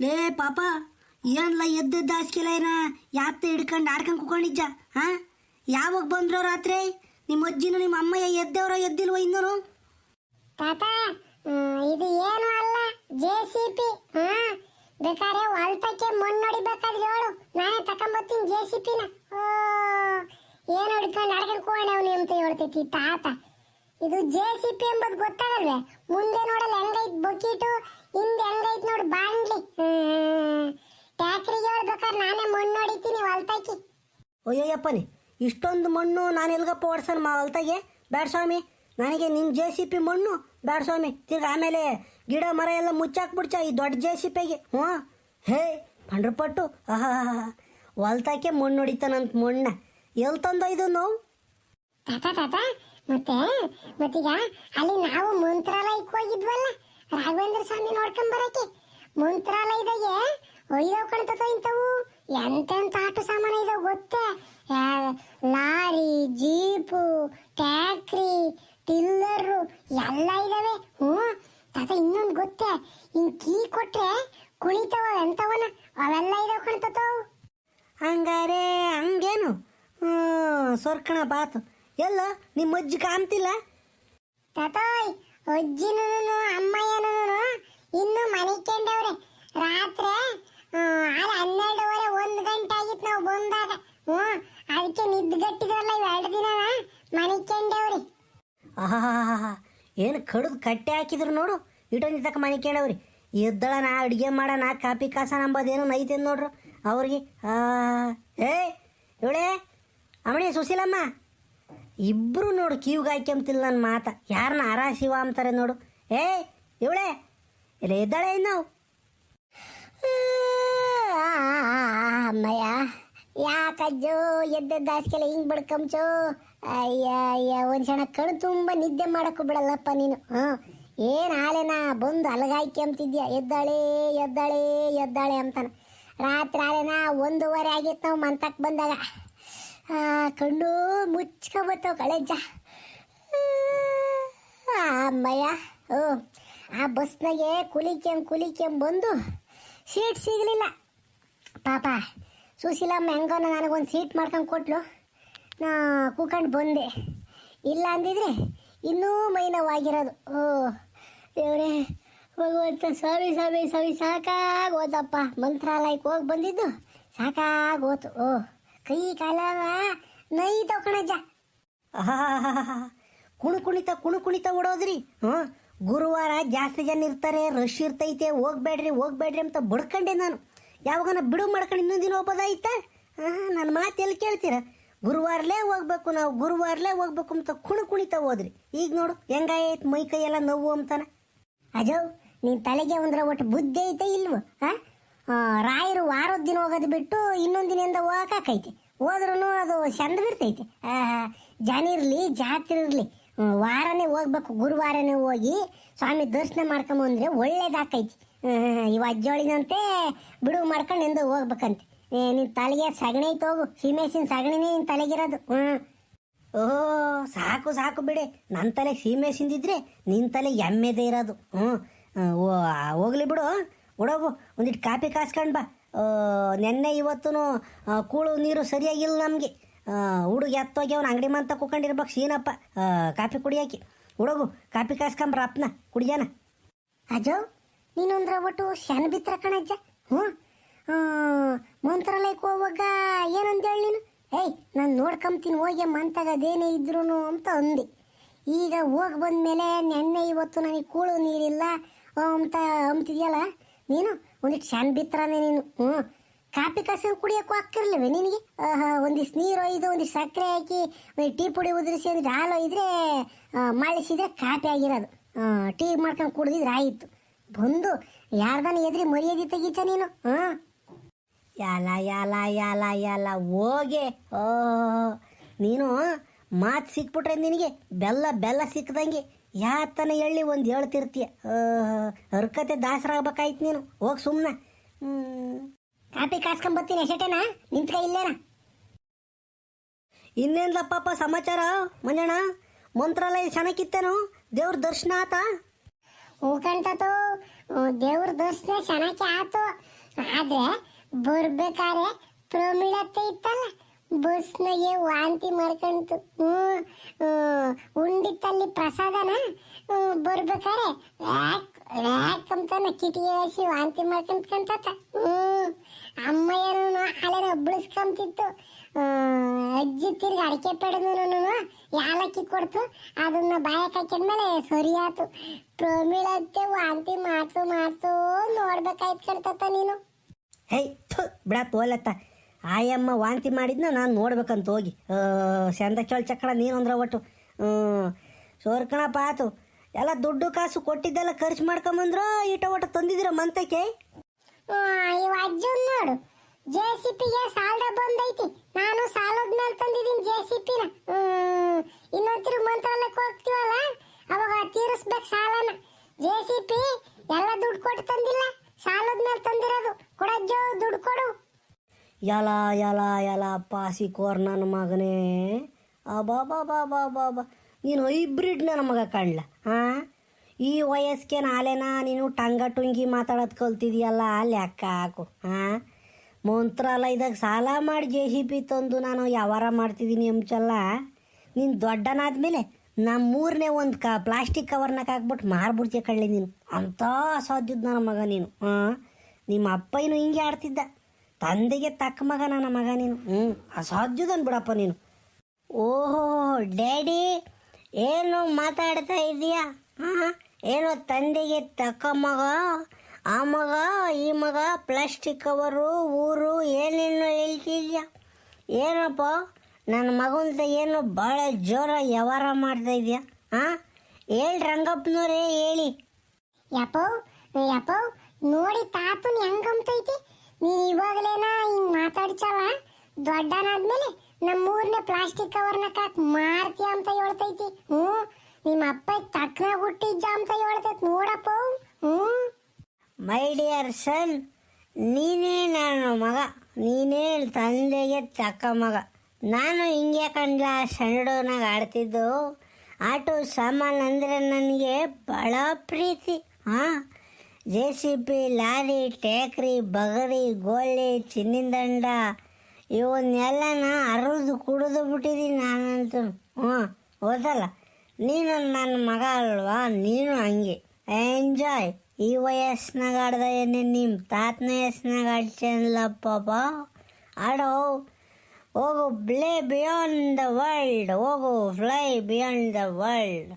ಲೇ ಪಾಪ, ಏನ್ಲ ಎದ್ದದ್ದು ಹಾಸ್ಕಿಲ್ಲ ಯಾತ ಹಿಡ್ಕೊಂಡು ಆಡ್ಕೊಂಡು ಕುಕೊಂಡಿದ್ದ ಹಾ? ಯಾವಾಗ ಬಂದ್ರೋ ರಾತ್ರಿ? ನಿಮ್ಮ ಅಜ್ಜಿನೂ ನಿಮ್ಮ ಅಮ್ಮಯ್ಯ ಎದ್ದೇವ್ರ ಎದ್ದಿಲ್ವ ಇನ್ನೂರು? ತಾತ ಇದು ಏನು ಅಲ್ಲ ಜೆ ಸಿ ಪಿ ಹಾ ಬೇಕಾದ್ರೆ ಹೊಲ್ತಕ್ಕೆ ಮಣ್ಣು ಹೊಡಿಬೇಕಾದ್ರೆ ಹೇಳು. ನಾನೇ ತಕೊಂಬತ್ತೀನಿ ಜೆ ಸಿ ಪಿನ ಏನು ಹೊಡ್ಕೊಂಡು ಕೋಣೆ ಅವನು ಅಂತ ಹೇಳ್ತೈತಿ ತಾತ. ಇದು ಜೆ ಸಿ ಪಿ ಎಂಬುದು ಗೊತ್ತಾಗಲ್ವೇ? ಮುಂದೆ ನೋಡಲ್ಲ ಹೆಂಗೈತ್ ಬಕೀಟು, ಹಿಂದೆ ಹೆಂಗೈತ್ ನೋಡು ಬಾಂಡ್ಲಿ. ಟ್ಯಾಕ್ರಿಗೆ ಹೇಳ್ಬೇಕಾದ್ರೆ ನಾನೇ ಮಣ್ಣು ಹೊಡಿತೀನಿ ಹೊಲ್ತಕ್ಕೆ. ಅಯ್ಯಯ್ಯಪ್ಪನಿ, ಇಷ್ಟೊಂದು ಮಣ್ಣು ನಾನು ಎಲ್ಗಪ್ಪ ಓಡ್ಸನ್ ಮಾ ಹೊಲ್ತಾಗೆ? ಬ್ಯಾಡ ಸ್ವಾಮಿ, ನನಗೆ ನಿಮ್ಮ ಜೆ ಸಿ ಪಿ ಮಣ್ಣು ಬ್ಯಾಡ ಸ್ವಾಮಿ. ತಿರ್ಗ ಆಮೇಲೆ ಗಿಡ ಮರ ಎಲ್ಲ ಮುಚ್ಚಾಕ್ಬಿಡ್ಚ ಈ ದೊಡ್ಡ ಜೆ ಸಿ ಪಿಗೆ. ಹ್ಞೂ. ಹೇ, ಪಂಡ್ರಪಟ್ಟು. ಆಹಾ ಹೊಲ್ತಾಕೆ ಮಣ್ಣು ಹೊಡಿತಾನಂತ ಮಣ್ಣ. ಎಲ್ಲಿ ತಂದ ನಾವು? ತಾತ ತಾತ ಮತ್ತೆ, ಮತ್ತೀಗ ಅಲ್ಲಿ ನಾವು ಮಂತ್ರಾಲಯಕ್ಕೆ ಹೋಗಿದ್ವಲ್ಲ? ರಾಘವೇಂದ್ರ ಸ್ವಾಮಿ ನೋಡ್ಕೊಂಡ್ ಬರಕ್ಕೆ ಮಂತ್ರಾಲಯದಾಗೆ ಒಯ್ದವ್ ಕಣ್ತತ ಇಂಥವು. ಎಂತೆಂತ ಆಟೋ ಸಾಮಾನು ಇದಾವ ಗೊತ್ತೇ? ಲಾರಿ, ಜೀಪು ಟ್ಯಾಕ್ರಿ ಟಿಲ್ಲರು ಎಲ್ಲ ಇದಾವೆ. ಹ್ಞೂ. ತಾತ ಇನ್ನೊಂದು ಗೊತ್ತೇ ಹಿಂಗ್ ಕೀ ಕೊಟ್ರೆ ಕುಳಿತವ ಎಂತವನ ಅವೆಲ್ಲ ಇದಾವ ಕಣ್ತತವು ಹಂಗಾರೆ ಹಂಗೇನು? ಸೊರ್ಕಣ ಬಾತು. ಎಲ್ಲ ನಿಮ್ಮ ಅಜ್ಜಿ ಕಾಮ್ತಿಲ್ಲ ತತೋಯ್ ಅಜ್ಜಿನೂ ಅಮ್ಮಯ್ಯನೂ ಇನ್ನು ಮನೆ ಕೆಂಡವ್ರೆ. ರಾತ್ರಿ ಅಲ್ಲಿ ಹನ್ನೆರಡುವರೆ ಒಂದು ಗಂಟೆ ಆಗಿತ್ತು ನಾವು ಬಂದಾಗ. ಹ್ಞೂ ಅದಕ್ಕೆ ನಿದ್ಗಟ್ಟಿದ್ರಲ್ಲ ಇವ್ ಎರಡು ದಿನ ಮನೆ ಕೆಂಡವ್ರಿ. ಆಹಾ ಏನು ಕಡ್ದು ಕಟ್ಟೆ ಹಾಕಿದ್ರು ನೋಡು. ಇಟೊಂದು ತಕ್ಕ ಮನೆ ಕೇಳವ್ರಿ ಎದ್ದಳ ನಾ ಅಡುಗೆ ಮಾಡೋಣ ಕಾಪಿ ಕಾಸನ ಅಂಬೋದೇನು ನೈತೆ ನೋಡ್ರು? ಅವ್ರಿಗೆ ಏ, ಇವಳೇ, ಅಮ್ಮಣಿ ಸುಶೀಲಮ್ಮ ಇಬ್ಬರು ನೋಡು ಕಿವಿಗೆ ಹಾಕ್ಯಂತಿಲ್ಲ ನನ್ನ ಮಾತ. ಯಾರನ್ನ ಆರಾ ಶಿವ ಅಂತಾರೆ ನೋಡು. ಏ, ಇವಳೆ ಇಲ್ಲ ಎದ್ದಾಳೆ ನಾವು ಅಮ್ಮಯ್ಯ, ಯಾಕಜ್ಜು ಎದ್ದ ಹಾಸ್ಕೆಲ್ಲ ಹಿಂಗ್ ಬಡ್ಕಂಚು ಅಯ್ಯ ಅಯ್ಯ, ಒಂದು ಕ್ಷಣ ಕಣ್ ತುಂಬ ನಿದ್ದೆ ಮಾಡೋಕ್ಕೂ ಬಿಡಲ್ಲಪ್ಪ ನೀನು. ಹ್ಞೂ ಏನ್ ಹಾಲೆನ ಬಂದು ಅಲಗಾಯ್ಕೆ ಅಂತಿದ್ಯಾ? ಎದ್ದಾಳೆ ಎದ್ದಾಳೆ ಎದ್ದಾಳೆ ಅಂತಾನ. ರಾತ್ರಿ ಹಾಲೆನ ಒಂದೂವರೆ ಆಗಿತ್ತು ನಾವು ಮಂತಕ್ಕೆ ಬಂದಾಗ. ಕಣ್ಣು ಮುಚ್ಕೊಬತ್ತವ ಕಳೆಜ್ಜ ಅಮ್ಮಯ್ಯ, ಓ, ಆ ಬಸ್ನಾಗೆ ಕುಲಿಕೆಂ ಕುಲಿಕೆಂ ಬಂದು ಸೀಟ್ ಸಿಗಲಿಲ್ಲ. ಪಾಪ, ಸುಶೀಲಮ್ಮ ಹೆಂಗೋ ನನಗೊಂದು ಸೀಟ್ ಮಾಡ್ಕೊಂಡು ಕೊಟ್ಲು. ನಾ ಕೂಕೊಂಡು ಬಂದೆ. ಇಲ್ಲ ಅಂದಿದ್ರೆ ಇನ್ನೂ ಮೈನವಾಗಿರೋದು. ಓ. ದೇವ್ರೇ ಭಗವಂತ ಸ್ವಾಮಿ ಸ್ವಾಮಿ ಸ್ವಾಮಿ ಸಾಕಾಗೋತಪ್ಪ ಮಂತ್ರಾಲಯಕ್ಕೆ ಹೋಗಿ ಬಂದಿದ್ದು ಸಾಕಾಗೋತು. ಓ, ಕೈ ಕಾಲ ನೈ ಆಹಾಹಾಹಾಹಾ. ಕುಣು ಕುಣಿತ ಕುಣು ಕುಣಿತ ಓಡೋದ್ರಿ. ಹ್ಞೂ, ಗುರುವಾರ ಜಾಸ್ತಿ ಜನ ಇರ್ತಾರೆ ರಶ್ ಇರ್ತೈತೆ, ಹೋಗ್ಬೇಡ್ರಿ ಹೋಗ್ಬೇಡ್ರಿ ಅಂತ ಬಡ್ಕಂಡೆ ನಾನು. ಯಾವಾಗನ ಬಿಡು ಮಾಡ್ಕೊಂಡು ಇನ್ನೊಂದು ದಿನ ಹೋಗೋದಾಯ್ತಾ ಹಾಂ ನನ್ನ ಮಾತು ಎಲ್ಲಿ ಕೇಳ್ತೀರ? ಗುರುವಾರಲೇ ಹೋಗ್ಬೇಕು ನಾವು, ಗುರುವಾರಲೇ ಹೋಗ್ಬೇಕು ಅಂತ ಕುಣು ಕುಣಿತ ಹೋದ್ರಿ ಈಗ ನೋಡು, ಹೆಂಗಾಯ್ತು ಮೈ ಕೈ ಎಲ್ಲ ನೋವು ಅಂತಾನೆ? ಅಜೋ ನೀನ್ ತಲೆಗೆ ಒಂದ್ರ ಒಟ್ಟು ಬುದ್ಧಿ ಐತೆ ಇಲ್ವೋ? ಆ, ರಾಯರು ವಾರದ ದಿನ ಹೋಗೋದು ಬಿಟ್ಟು ಇನ್ನೊಂದು ದಿನದಿಂದ ಹೋಗಕ್ಕೈತೆ ಹೋದ್ರೂ ಅದು ಚಂದ ಬಿಡ್ತೈತಿ. ಜನ ಇರಲಿ ಜಾತ್ರೆ ಇರಲಿ ವಾರನೇ ಹೋಗ್ಬೇಕು ಗುರುವಾರನೇ ಹೋಗಿ ಸ್ವಾಮಿ ದರ್ಶನ ಮಾಡ್ಕೊಂಬಂದ್ರೆ ಒಳ್ಳೇದಾಕೈತಿ. ಇವ ಅಜ್ಜೋಳಿನಂತೆ ಬಿಡುವು ಮಾಡ್ಕೊಂಡು ಎಂದು ಹೋಗ್ಬೇಕಂತೆ. ಏ, ನಿನ್ ತಲೆಗೆ ಸಗಣಿ ಐತೆ ಹೋಗು ಹಿಮೇಶಿನ ಸಗಣಿನೇ ನಿನ್ ತಲೆಗಿರೋದು ಹ್ಞೂ ಓ ಸಾಕು ಸಾಕು ಬಿಡೆ. ನನ್ನ ತಲೆ ಸೀಮೆ ಸಿಂದಿದ್ರೆ ನಿನ್ನ ತಲೆ ಎಮ್ಮೆದೇ ಇರೋದು. ಹ್ಞೂ ಓ ಹೋಗ್ಲಿ ಬಿಡು ಹುಡಗು ಒಂದಿಟ್ಟು ಕಾಪಿ ಕಾಸ್ಕೊಂಡು ಬಾ. ನೆನ್ನೆ ಇವತ್ತು ಕೂಳು ನೀರು ಸರಿಯಾಗಿಲ್ಲ ನಮಗೆ. ಹುಡುಗ ಎತ್ತೋಗಿ ಅವ್ನು ಅಂಗಡಿ ಮಂತ ಕುಕೊಂಡಿರ್ಬೇಕು ಸೀನಪ್ಪ ಕಾಫಿ ಕುಡಿಯೋಕೆ. ಹುಡುಗು ಕಾಫಿ ಕಾಸ್ಕೊಂಬ್ರ ಅಪ್ಪನ ಕುಡಿಯೋಣ ಅಜೋ, ನೀನೊಂದ್ರ ಒಟ್ಟು ಶನ್ ಬಿತ್ತರ ಕಣಜ್ಜ ಹ್ಞೂ ಮಂತ್ರಾಲಯಕ್ಕೆ ಹೋಗುವಾಗ ಏನಂತ ಹೇಳಿ ನೀನು? ಏಯ್, ನಾನು ನೋಡ್ಕೊಂತೀನಿ ಹೋಗಿ ಮಂತಾಗ ಅದೇನೇ ಇದ್ರು ಅಂತ ಅಂದೆ. ಈಗ ಹೋಗಿ ಬಂದ್ಮೇಲೆ ನೆನ್ನೆ ಇವತ್ತು ನನಗೆ ಕೂಳು ನೀರಿಲ್ಲ. ಅಂತ ಅಂತಿದೆಯಲ್ಲ ನೀನು? ಒಂದು ಕ್ಷಣ ಬಿತ್ತರನೇ ನೀನು. ಹ್ಞೂ. ಕಾಪಿ ಕಾಸು ಕುಡಿಯೋಕ್ಕೂ ಹಾಕಿರ್ಲಿವೆ ನಿನಗೆ? ಒಂದಿಷ್ಟು ನೀರು ಒಯ್ದು, ಒಂದಿಷ್ಟು ಸಕ್ಕರೆ ಹಾಕಿ ಒಂದು ಟೀ ಪುಡಿ ಉದುರಿಸಿ ಒಂದು ಹಾಲು ಒಯ್ದರೆ ಮಾಡಿಸಿದ್ರೆ ಕಾಪಿ ಆಗಿರೋದು. ಟೀ ಮಾಡ್ಕೊಂಡು ಕುಡಿದಿದ್ರೆ ಆಯಿತು. ಬಂದು ಯಾರ್ದಾನ ಎದ್ರಿ ಮರ್ಯಾದೆ ತೆಗೀತ ನೀನು? ಹಾಂ? ಯಾಲ ಯಾಲ ಯಾಲ ಯಾಲ, ಹೋಗೆ. ಓ, ನೀನು ಮಾತು ಸಿಕ್ಬಿಟ್ರೆ ನಿನಗೆ ಬೆಲ್ಲ ಬೆಲ್ಲ ಸಿಕ್ಕದಂಗೆ ಯಾತನ ಹೇಳಿ ಒಂದು ಹೇಳ್ತಿರ್ತೀಯ. ಹರ್ಕತೆ ದಾಸರಾಗಬೇಕಾಯ್ತು ನೀನು. ಹೋಗಿ ಸುಮ್ಮನೆ ಕಾಪಿ ಕಾಸ್ಕೊಂಬತ್ತೀನಿ ಎಷ್ಟೇನಾ ನಿಂತ್ಕ ಇಲ್ಲೇನಾ? ಇನ್ನೇನ್ಲಪ್ಪಪ್ಪ ಸಮಾಚಾರ? ಮಂಜಣ್ಣ ಮಂತ್ರಾಲಯ ಚೆನ್ನಾಗಿತ್ತೇನು ದೇವ್ರ ದರ್ಶನ ಆತ? ಹೂಕಂಟತು ದೇವ್ರ ದರ್ಶನ ಚೆನ್ನಾಗಿ ಆತು. ಆದ್ರೆ ಬರ್ಬೇಕಾರೆ ಪ್ರಮಿಳತ್ತೆ ಇತ್ತಲ್ಲ, ಬಸ್ನಾಗೆ ವಾಂತಿ ಮಾಡ್ಕೊಂತು. ಉಂಡಿತ್ತಲ್ಲಿ ಪ್ರಸಾದನ ಬರ್ಬೇಕಾರೆ ಯಾಕ್ ಅಂತ ಕಿಟಿಗೆ ಹಾಸಿ ವಾಂತಿ ಮಾಡ್ಕೊಂತ್ಕಂತ ಹ್ಮ್ ಏನೋ ಅಲ್ಲ ಒಬ್ಳಿಸ್ಕೊಂತಿತ್ತು. ಅಜ್ಜಿ ತಿರ್ಗಿ ಅಡಿಕೆ ಪಡೆದು ಯಾಲಕ್ಕಿ ಕೊಡ್ತು, ಅದನ್ನ ಬಾಯಕ್ ಹಾಕಿದ್ಮೇಲೆ ಸರಿ ಆತು. ಪ್ರಮಿಳತ್ತೆ ವಾಂತಿ ಮಾಡ್ತು ಮಾಡ್ತು ನೋಡ್ಬೇಕಾಯ್ತು ಕಣ್ತತ್ತ ನೀನು. ಹೇ, ಥು ಬಿಡ ತೋಲತ್ತ ಆಯಮ್ಮ ವಾಂತಿ ಮಾಡಿದ್ನ ನಾನು ನೋಡ್ಬೇಕಂತ ಹೋಗಿ. ಚಂದ ಚಕ್ಕಳ ನೀನು ಅಂದ್ರೆ ಒಟ್ಟು. ಸೋರ್ಕಣಪ್ಪ ಆತು. ಎಲ್ಲ ದುಡ್ಡು ಕಾಸು ಕೊಟ್ಟಿದ್ದೆಲ್ಲ ಖರ್ಚು ಮಾಡ್ಕೊಂಬಂದ್ರು ಈಟ ಒಟ್ಟು ತಂದಿದ್ರ ಮಂತಕ್ಕೆ? ನೋಡು. ಜೆ ಸಿ ಪಿಗೆ ಸಾಲದ ಬಂದೈತಿ ನಾನು ಸಾಲದ ಮೇಲೆ ತಂದಿದ್ದೀನಿ ಜೆ ಸಿ ಪಿನ. ಇನ್ನೊಂದ್ ಮಂತ್ರಾಲಯಕ್ಕೆ ಹೋಗ್ತೀವಲ್ಲ? ಅವಾಗ ತೀರಿಸ್ಬೇಕು ಸಾಲನ. ಜೆ ಸಿ ಪಿ ಎಲ್ಲ ದುಡ್ಡು ಕೊಟ್ಟು ತಂದಿಲ್ಲ ಸಾಲದ ಮೇಲೆ ತಂದಿರೋದು ಕೊಡಜ್ಜೋ ದುಡ್ಡು ಕೊಡು ಯಲ ಯಲ ಯಲ, ಪಾಸಿ ಕೋರ್ ನನ್ನ ಮಗನೇ. ಅಬಾ ಬಾ ಬಾ ಬಾ ಬಾ ಬಾ ನೀನು ಹೈಬ್ರಿಡ್ ನನ್ನ ಮಗ ಕಾಣ್ಲ? ಹಾಂ ಈ ವಯಸ್ಸಿಗೆ ನಾಳೆನ ನೀನು ಟಂಗ ಟುಂಗಿ ಮಾತಾಡೋದು ಕಲ್ತಿದೆಯಲ್ಲ ಲೆಕ್ಕ ಹಾಕು. ಹಾಂ ಮಂತ್ರಾಲಯದಾಗ ಸಾಲ ಮಾಡಿ ಜೆ ಸಿ ಪಿ ತಂದು ನಾನು ವ್ಯವಹಾರ ಮಾಡ್ತಿದ್ದೀನಿ ಅಂಚಲ್ಲ. ನೀನು ದೊಡ್ಡನಾದ್ಮೇಲೆ ನಮ್ಮೂರನೇ ಒಂದು ಕ, ಪ್ಲಾಸ್ಟಿಕ್ ಕವರ್ನಾಗ ಹಾಕ್ಬಿಟ್ಟು ಮಾರ್ಬಿಡ್ತೀಯ ಕಳ್ಳಿ ನೀನು. ಅಂಥ ಅಸಾಧ್ಯದ ನನ್ನ ಮಗ ನೀನು. ಹಾಂ ನಿಮ್ಮ ಅಪ್ಪ ಏನು ಹಿಂಗೆ ಆಡ್ತಿದ್ದ. ತಂದೆಗೆ ತಕ್ಕ ಮಗ ನನ್ನ ಮಗ ನೀನು. ಹ್ಞೂ ಅಸಾಧ್ಯದನ್ ಬಿಡಪ್ಪ ನೀನು. ಓಹೋ ಡ್ಯಾಡಿ ಏನು ಮಾತಾಡ್ತಾ ಇದೀಯಾ ಹಾಂ ಏನೋ ತಂದೆಗೆ ತಕ್ಕ ಮಗ? ಆ ಮಗ ಈ ಮಗ ಪ್ಲಾಸ್ಟಿಕ್ ಕವರು ಊರು ಏನೇನು ಹೇಳ್ತಿದ್ಯಾ? ಏನಪ್ಪ ನನ್ನ ಮಗಂತ ಏನು ಭಾಳ ಜೋರ ವ್ಯವಹಾರ ಮಾಡ್ತಾ ಇದೆಯಾ? ಹಾಂ ಹೇಳಿ ರಂಗಪ್ಪನವ್ರೆ ಹೇಳಿ. ಯಪ್ಪೋ ಯಪ್ಪೋ ನೋಡಿ ತಾತನ್ ಹೆಂಗಂತೈತಿ? ದೊಡ್ಡನಾದ್ಮೇಲೆ ನಮ್ಮೂರ್ನ ಪ್ಲಾಸ್ಟಿಕ್ ಕವರ್ನ ಕಾಕ್ ಮಾರ್ತೀಯ ಅಂತ ಹೇಳ್ತೈತಿ. ಹ್ಞೂ, ನಿಮ್ಮ ಅಪ್ಪ ತಕ್ಕನ ಹುಟ್ಟಿದ್ದ ಅಂತ ಹೇಳ್ತೈತಿ ನೋಡಪ್ಪ. ಹ್ಞೂ. ಮೈ ಡಿಯರ್ ಸನ್, ನೀನೇ ನನ್ನ ಮಗ. ನೀನೇ ತಂದೆಗೆ ತಕ್ಕ ಮಗ. ನಾನು ಹಿಂಗೆ ಕಂಡ್ಲ ಸಣ್ಣಡೋನಾಗ ಆಡ್ತಿದ್ದು. ಆಟೋ ಸಾಮಾನು ಅಂದರೆ ನನಗೆ ಭಾಳ ಪ್ರೀತಿ. ಹಾಂ, ಜೆ ಸಿ ಪಿ ಲಾರಿ, ಟೇಕ್ರಿ, ಬಗರಿ ಗೋಲಿ ಚಿನ್ನಿನ ದಂಡ ನಾ ಅರದು ಕುಡಿದು ಬಿಟ್ಟಿದ್ದೀನಿ ನಾನಂತೂ. ಹ್ಞೂ ಓದಲ್ಲ ನೀನು ನನ್ನ ಮಗ ಅಲ್ವಾ? ನೀನು ಹಂಗೆ. ಎಂಜಾಯ್. ಈ ವಯಸ್ಸಿನಾಗ ಆಡ್ದ ಏನೇ ನಿಮ್ಮ ತಾತನ ವಯಸ್ಸಿನಾಗ ಆಡ್ಸಲ್ಲಪ್ಪ ಆಡೋ, ಹೋಗು ಪ್ಲೇ ಬಿಯಾಂಡ್ ದ ವರ್ಲ್ಡ್ ಹೋಗು ಫ್ಲೈ ಬಿಯಾಂಡ್ ದ ವರ್ಲ್ಡ್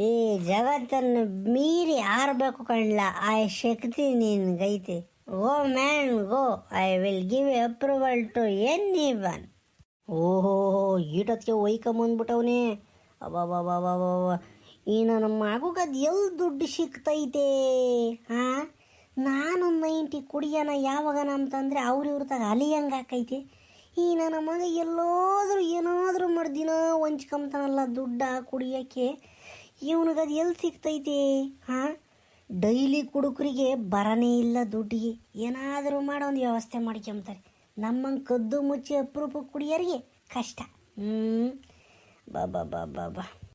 ಈ ಜಗತ್ತನ್ನು ಮೀರಿ ಆರಬೇಕು ಕಣ್ಲ. ಆ ಶಕ್ತಿ ನಿನ್ಗೈತೆ go man go I will give approval to anyone ಓಹೋ ಈಟತ್ಗೆ ಒಯ್ಕೊಂಬಂದ್ಬಿಟ್ಟವನೇ ಅಬ್ಬಬ್ಬಬ್ಬಬ್ಬಬ್ಬ. ಈ ನಮ್ಮ ಮಗುಗೆ ಅದು ಎಲ್ಲಿ ದುಡ್ಡು ಸಿಕ್ತೈತೆ ಹಾಂ ನಾನು ನೈಂಟಿ ಕುಡಿಯೋಣ ಯಾವಾಗನ ಅಂತಂದರೆ ಅವ್ರ ಇವ್ರ ತಗ ಅಲಿಯಂಗೆ ಹಾಕೈತೆ. ಈ ನನ್ನ ಮಗ ಎಲ್ಲೋದ್ರೂ ಏನಾದರೂ ಮಾಡ್ದಿನ ಹೊಂಚ್ಕೊಂತಾನಲ್ಲ ದುಡ್ಡ ಕುಡಿಯೋಕ್ಕೆ. ಇವನಿಗೆ ಅದು ಎಲ್ಲಿ ಸಿಗ್ತೈತೆ? ಹಾಂ ಡೈಲಿ ಕುಡುಕರಿಗೆ ಬರನೇ ಇಲ್ಲ ದುಡ್ಡಿಗೆ ಏನಾದರೂ ಮಾಡೋ ಒಂದು ವ್ಯವಸ್ಥೆ ಮಾಡ್ಕೊಂತಾರೆ ನಮ್ಮಂಗೆ ಕದ್ದು ಮುಚ್ಚಿ ಅಪರೂಪ ಕುಡಿಯೋರಿಗೆ ಕಷ್ಟ. ಹ್ಞೂ ಬಾಬಾ ಬಾ ಬಾ ಬಾ ಬಾ.